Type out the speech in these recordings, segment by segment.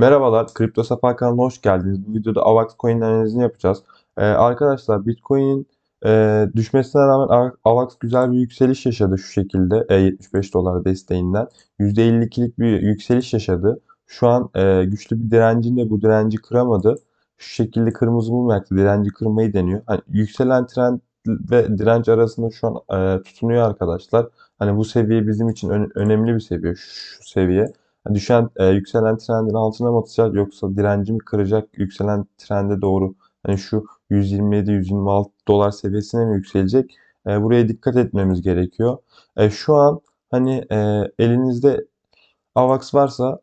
Merhabalar, Kripto Safa kanalına hoş geldiniz. Bu videoda AVAX coin analizini yapacağız. Ee, arkadaşlar Bitcoin'in e, düşmesine rağmen AVAX güzel bir yükseliş yaşadı şu şekilde e, 75 dolar desteğinden. %52'lik bir yükseliş yaşadı. Şu an e, güçlü bir direncinde bu direnci kıramadı. Şu şekilde kırmızı mum. Direnci kırmayı deniyor. Hani yükselen trend ve direnç arasında şu an e, tutunuyor arkadaşlar. Hani bu seviye bizim için ön- önemli bir seviye. Şu, şu seviye. Düşen, e, yükselen trendin altına mı atacak yoksa direnci mi kıracak yükselen trende doğru? Hani şu 127-126 dolar seviyesine mi yükselecek? E, buraya dikkat etmemiz gerekiyor. E, şu an hani e, elinizde AVAX varsa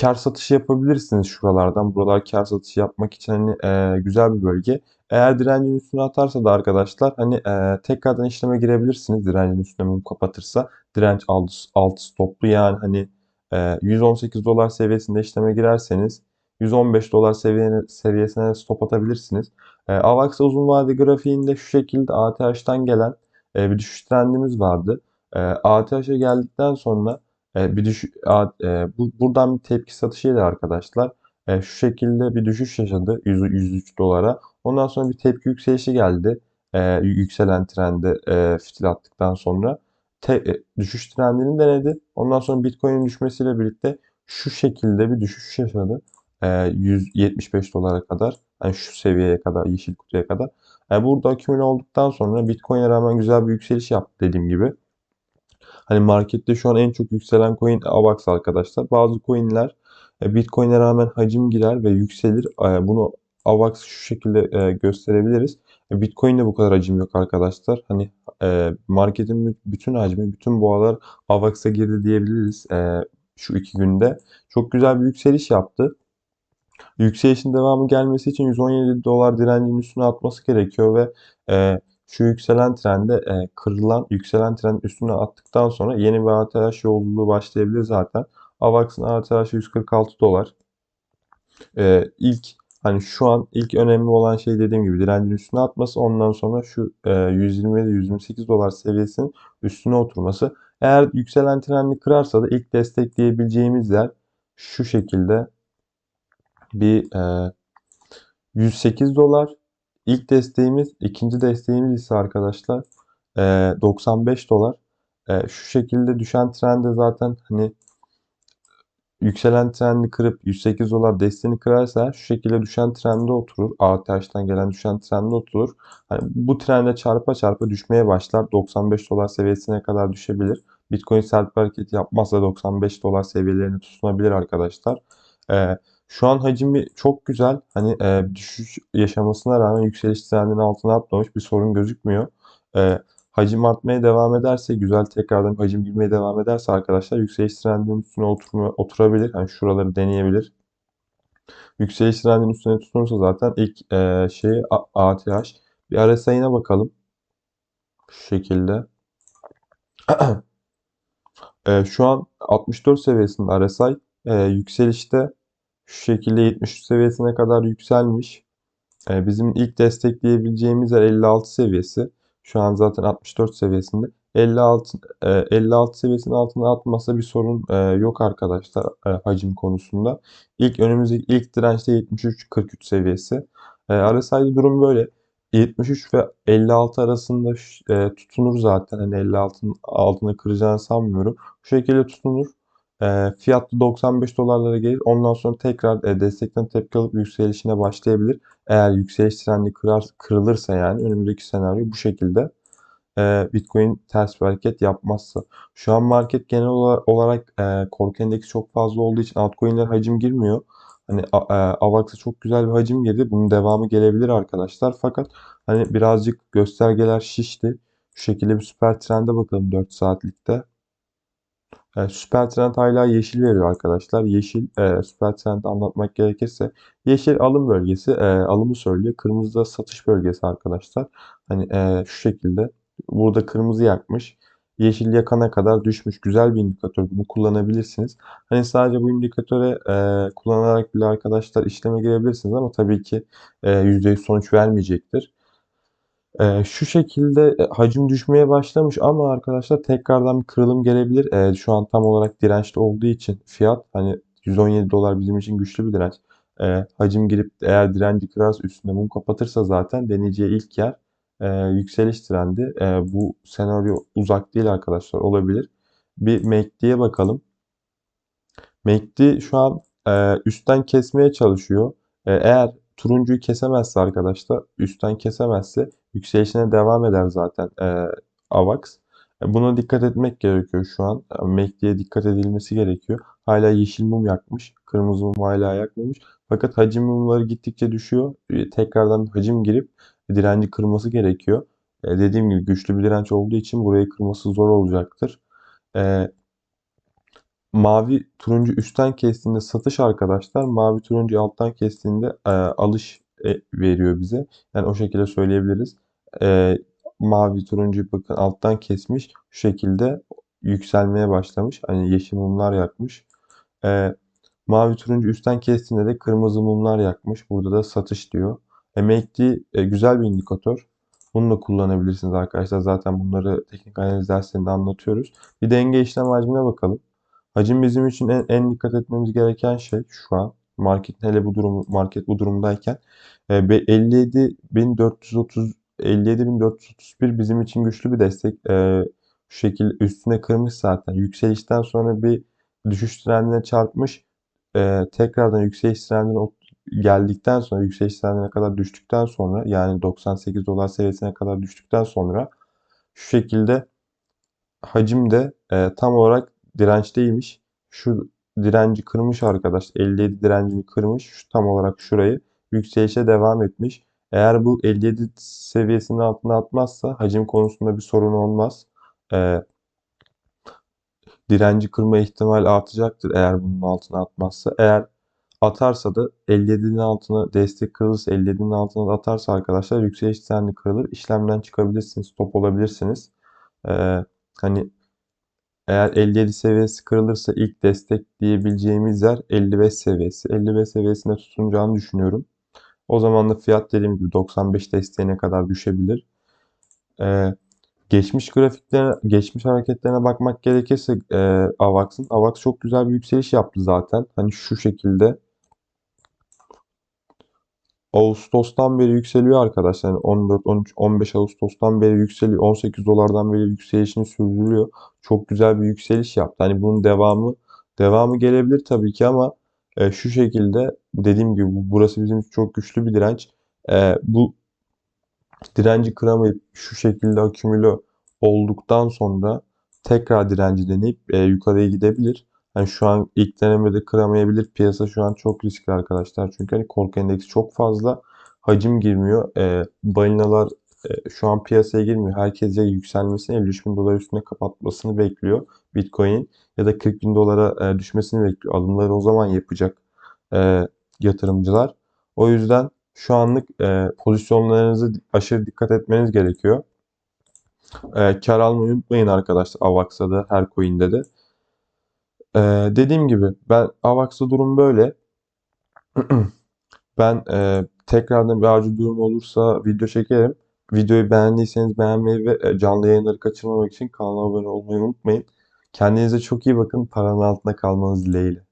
kar satışı yapabilirsiniz şuralardan. Buralar kar satışı yapmak için hani e, güzel bir bölge. Eğer direncin üstüne atarsa da arkadaşlar hani e, tekrardan işleme girebilirsiniz. Direncin üstüne mum kapatırsa. Direnç altı, altı stoplu yani hani e, 118 dolar seviyesinde işleme girerseniz 115 dolar seviyene, seviyesine stop atabilirsiniz. E, AVAX uzun vade grafiğinde şu şekilde ATH'tan gelen e, bir düşüş trendimiz vardı. E, ATH'e geldikten sonra e, bir düş e, bu, buradan bir tepki satışıydı arkadaşlar. E, şu şekilde bir düşüş yaşadı 100, 103 dolara. Ondan sonra bir tepki yükselişi geldi. E, yükselen trende e, fitil attıktan sonra te, e, düşüş trendini denedi. Ondan sonra Bitcoin'in düşmesiyle birlikte şu şekilde bir düşüş yaşadı. E, 175 dolara kadar. Yani şu seviyeye kadar, yeşil kutuya kadar. E, burada akümüle olduktan sonra Bitcoin'e rağmen güzel bir yükseliş yaptı dediğim gibi. Hani markette şu an en çok yükselen coin AVAX arkadaşlar. Bazı coinler e, Bitcoin'e rağmen hacim girer ve yükselir. E, bunu AVAX şu şekilde e, gösterebiliriz. Bitcoin'de bu kadar hacim yok arkadaşlar. Hani marketin bütün hacmi, bütün boğalar AVAX'a girdi diyebiliriz şu iki günde. Çok güzel bir yükseliş yaptı. Yükselişin devamı gelmesi için 117 dolar direncinin üstüne atması gerekiyor ve şu yükselen trende e, kırılan yükselen trend üstüne attıktan sonra yeni bir ATH yolculuğu başlayabilir zaten. AVAX'ın ATH 146 dolar. E, ilk hani şu an ilk önemli olan şey dediğim gibi direncin üstüne atması ondan sonra şu e, 127-128 dolar seviyesinin üstüne oturması. Eğer yükselen trendi kırarsa da ilk destekleyebileceğimiz yer şu şekilde bir e, 108 dolar İlk desteğimiz, ikinci desteğimiz ise arkadaşlar 95 dolar. Şu şekilde düşen trende zaten hani yükselen trendi kırıp 108 dolar desteğini kırarsa şu şekilde düşen trende oturur. ATH'ten gelen düşen trende oturur. Hani bu trende çarpa çarpa düşmeye başlar. 95 dolar seviyesine kadar düşebilir. Bitcoin sert hareket yapmazsa 95 dolar seviyelerine tutunabilir arkadaşlar. Ee, şu an hacmi çok güzel. Hani e, düşüş yaşamasına rağmen yükseliş trendinin altına atmamış bir sorun gözükmüyor. E, hacim artmaya devam ederse, güzel tekrardan hacim girmeye devam ederse arkadaşlar yükseliş trendinin üstüne oturma, oturabilir. Yani şuraları deneyebilir. Yükseliş trendinin üstüne tutunursa zaten ilk e, şeyi ATH. Bir RSI'ne bakalım. Şu şekilde. e, şu an 64 seviyesinde RSI. E, yükselişte şu şekilde 73 seviyesine kadar yükselmiş. Ee, bizim ilk destekleyebileceğimiz yer 56 seviyesi. Şu an zaten 64 seviyesinde. 56 56 e, seviyesinin altına atmasa bir sorun e, yok arkadaşlar e, hacim konusunda. İlk önümüzdeki ilk dirençte 73-43 seviyesi. RSI'de durum böyle. 73 ve 56 arasında tutunur zaten. Hani 56'ın altına kıracağını sanmıyorum. Bu şekilde tutunur. E, fiyatlı 95 dolarlara gelir. Ondan sonra tekrar e, destekten tepki alıp yükselişine başlayabilir. Eğer yükseliş trendi kırar, kırılırsa yani önümüzdeki senaryo bu şekilde. E, Bitcoin ters bir hareket yapmazsa. Şu an market genel olarak e, korku endeksi çok fazla olduğu için altcoin'ler hacim girmiyor. Hani e, AVAX'a çok güzel bir hacim girdi. Bunun devamı gelebilir arkadaşlar. Fakat hani birazcık göstergeler şişti. Şu şekilde bir süper trende bakalım 4 saatlikte. E, süper trend hala yeşil veriyor arkadaşlar. Yeşil e, süper trend anlatmak gerekirse yeşil alım bölgesi e, alımı söylüyor. Kırmızı da satış bölgesi arkadaşlar. Hani e, şu şekilde burada kırmızı yakmış. Yeşil yakana kadar düşmüş. Güzel bir indikatör. Bunu kullanabilirsiniz. Hani sadece bu indikatöre e, kullanarak bile arkadaşlar işleme girebilirsiniz ama tabii ki e, %100 sonuç vermeyecektir. Ee, şu şekilde e, hacim düşmeye başlamış ama arkadaşlar tekrardan bir kırılım gelebilir. Ee, şu an tam olarak dirençli olduğu için fiyat hani 117 dolar bizim için güçlü bir direnç. E, hacim girip eğer direnci kırarsa üstünde mum kapatırsa zaten deneyeceği ilk yer e, yükseliş trendi. E, bu senaryo uzak değil arkadaşlar olabilir. Bir MACD'ye bakalım. MACD şu an e, üstten kesmeye çalışıyor. E, eğer turuncuyu kesemezse arkadaşlar üstten kesemezse yükselişine devam eder zaten e, AVAX. E, buna dikkat etmek gerekiyor şu an. E, MACD'ye dikkat edilmesi gerekiyor. Hala yeşil mum yakmış. Kırmızı mum hala yakmamış. Fakat hacim mumları gittikçe düşüyor. E, tekrardan hacim girip direnci kırması gerekiyor. E, dediğim gibi güçlü bir direnç olduğu için burayı kırması zor olacaktır. E, mavi turuncu üstten kestiğinde satış arkadaşlar. Mavi turuncu alttan kestiğinde e, alış e, veriyor bize. Yani o şekilde söyleyebiliriz. E, mavi turuncu bakın alttan kesmiş. Şu şekilde yükselmeye başlamış. Hani yeşil mumlar yakmış. E, mavi turuncu üstten kestiğinde de kırmızı mumlar yakmış. Burada da satış diyor. E, MACD e, güzel bir indikatör. Bunu da kullanabilirsiniz arkadaşlar. Zaten bunları teknik analiz derslerinde anlatıyoruz. Bir denge işlem hacmine bakalım. Hacim bizim için en, en dikkat etmemiz gereken şey şu an. Market hele bu durum market bu durumdayken e, 57.430 57.431 bizim için güçlü bir destek. E, şu şekilde üstüne kırmış zaten. Yükselişten sonra bir düşüş trendine çarpmış. E, tekrardan yükseliş trendine geldikten sonra yükseliş trendine kadar düştükten sonra yani 98 dolar seviyesine kadar düştükten sonra şu şekilde hacim de e, tam olarak dirençteymiş. Şu direnci kırmış arkadaş. 57 direncini kırmış. Şu, tam olarak şurayı yükselişe devam etmiş. Eğer bu 57 seviyesinin altına atmazsa hacim konusunda bir sorun olmaz. Ee, direnci kırma ihtimali artacaktır eğer bunun altına atmazsa. Eğer atarsa da 57'nin altına destek kırılırsa 57'nin altına da atarsa arkadaşlar yükseliş trendi kırılır. İşlemden çıkabilirsiniz. Stop olabilirsiniz. Ee, hani eğer 57 seviyesi kırılırsa ilk destek diyebileceğimiz yer 55 seviyesi. 55 seviyesine tutunacağını düşünüyorum. O zaman da fiyat dediğim gibi 95 desteğine kadar düşebilir. Ee, geçmiş grafiklerine, geçmiş hareketlerine bakmak gerekirse e, AVAX'ın AVAX çok güzel bir yükseliş yaptı zaten. Hani şu şekilde Ağustos'tan beri yükseliyor arkadaşlar. Yani 14, 13, 15 Ağustos'tan beri yükseliyor. 18 dolardan beri yükselişini sürdürüyor. Çok güzel bir yükseliş yaptı. Hani bunun devamı devamı gelebilir tabii ki ama e, şu şekilde dediğim gibi burası bizim çok güçlü bir direnç. E, bu direnci kıramayıp şu şekilde akümüle olduktan sonra tekrar direnci deneyip e, yukarıya gidebilir. Yani şu an ilk denemede kıramayabilir. Piyasa şu an çok riskli arkadaşlar. Çünkü hani korku endeksi çok fazla. Hacim girmiyor. E, balinalar şu an piyasaya girmiyor. Herkes yükselmesini 53 bin dolar üstüne kapatmasını bekliyor Bitcoin ya da 40 bin dolara e, düşmesini bekliyor. Alımları o zaman yapacak e, yatırımcılar. O yüzden şu anlık e, pozisyonlarınızı aşırı dikkat etmeniz gerekiyor. E, kar almayı unutmayın arkadaşlar. AVAX'da da her coin'de de. E, dediğim gibi ben AVAX'da durum böyle. ben e, tekrardan bir acil durum olursa video çekerim. Videoyu beğendiyseniz beğenmeyi ve e, canlı yayınları kaçırmamak için kanala abone olmayı unutmayın. Kendinize çok iyi bakın. Paranın altında kalmanız dileğiyle.